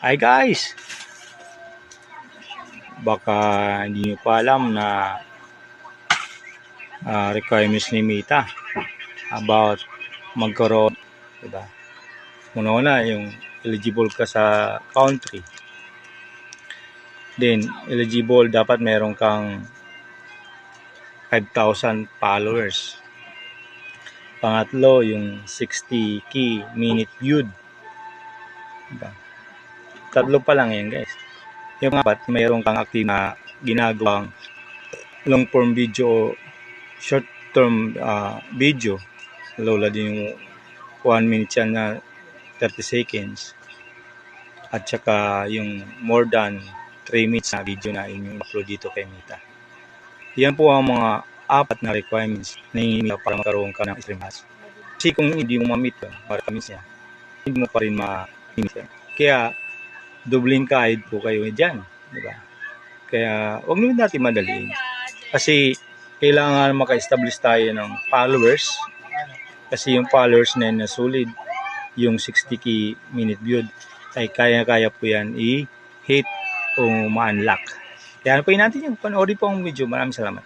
Hi guys! Baka hindi nyo pa alam na ah, requirements ni Mita about magkaroon, diba? Una-una, yung eligible ka sa country. Then, eligible, dapat meron kang 5,000 followers. Pangatlo, yung 60 key minute viewed. Diba? Tatlo pa lang yan, guys. Yung apat, mayroon kang active na ginagawang long form video o short term ah, video. Lola din yung 1 minute yan na 30 seconds. At saka yung more than 3 minutes na video na inyong upload dito kay Mita. Yan po ang mga apat na requirements na hinihingi para magkaroon ka ng stream ads. Kasi kung hindi mo ma-meet yun, requirements niya, hindi mo pa rin ma-meet. Kaya, doubling kahit po kayo dyan. Di ba? Kaya, huwag naman natin madaliin. Kasi, kailangan maka-establish tayo ng followers. Kasi yung followers na yun na solid, yung 60 key minute viewed, ay kaya-kaya po yan i-hit o ma-unlock. Kaya ano po natin yung panoorin po ang video. Maraming salamat.